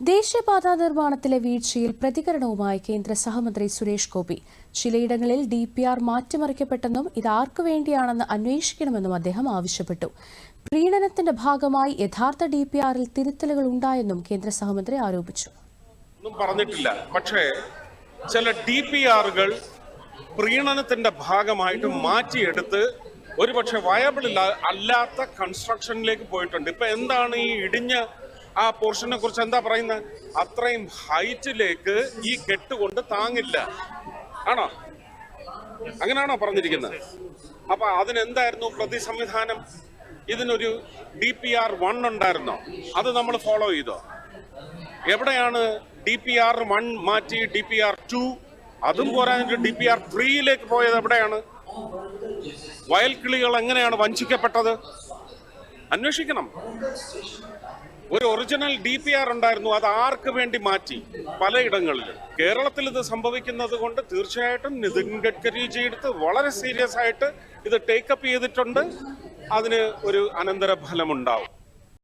ദേശീയപാതാ നിർമ്മാണത്തിലെ വീഴ്ചയിൽ പ്രതികരണവുമായി കേന്ദ്ര സഹമന്ത്രി സുരേഷ് ഗോപി. ചിലയിടങ്ങളിൽ ഡി പി ആർ മാറ്റിമറിക്കപ്പെട്ടെന്നും ഇത് ആർക്കു വേണ്ടിയാണെന്ന് അന്വേഷിക്കണമെന്നും അദ്ദേഹം ആവശ്യപ്പെട്ടു. പ്രീണനത്തിന്റെ ഭാഗമായി യഥാർത്ഥ ഡി പി ആറിൽ തിരുത്തലുകൾ ഉണ്ടായെന്നും കേന്ദ്ര സഹമന്ത്രി ആരോപിച്ചു. ഒന്നും പറഞ്ഞിട്ടില്ല. പക്ഷേ ചില ഡി പി ആറുകൾ പ്രീണനത്തിന്റെ ഭാഗമായിട്ട് മാറ്റിയെടുത്ത് ഒരുപക്ഷെ വയബിൾ അല്ലാത്ത കൺസ്ട്രക്ഷനിലേക്ക് പോയിട്ടുണ്ട്. ഇപ്പൊ എന്താണ് ഈ ഇടിഞ്ഞ ആ പോർഷനെ കുറിച്ച് എന്താ പറയുന്നത്? അത്രയും ഹൈറ്റിലേക്ക് ഈ കെട്ടുകൊണ്ട് താങ്ങില്ല. ആണോ? അങ്ങനെയാണോ പറഞ്ഞിരിക്കുന്നത്? അപ്പൊ അതിനെന്തായിരുന്നു പ്രതി സംവിധാനം ഇതിനൊരു ഡി പി ആർ വൺ ഉണ്ടായിരുന്നോ? അത് നമ്മൾ ഫോളോ ചെയ്തോ? എവിടെയാണ് ഡി പി ആർ വൺ മാറ്റി ഡി പി ആർ ടു അതും പോരാഞ്ഞിട്ട് ഡി പി ആർ ത്രീയിലേക്ക് പോയത് എവിടെയാണ്? വയൽക്കിളികൾ എങ്ങനെയാണ് വഞ്ചിക്കപ്പെട്ടത്? അന്വേഷിക്കണം. ഒരു ഒറിജിനൽ ഡി പി ആർ ഉണ്ടായിരുന്നു. അത് ആർക്ക് വേണ്ടി മാറ്റി? പലയിടങ്ങളിൽ കേരളത്തിൽ ഇത് സംഭവിക്കുന്നത് കൊണ്ട് തീർച്ചയായിട്ടും നിതിൻ ഗഡ്കരിജി എടുത്ത് വളരെ സീരിയസ് ആയിട്ട് ഇത് ടേക്കപ്പ് ചെയ്തിട്ടുണ്ട്. അതിന് ഒരു അനന്തര ഫലമുണ്ടാവും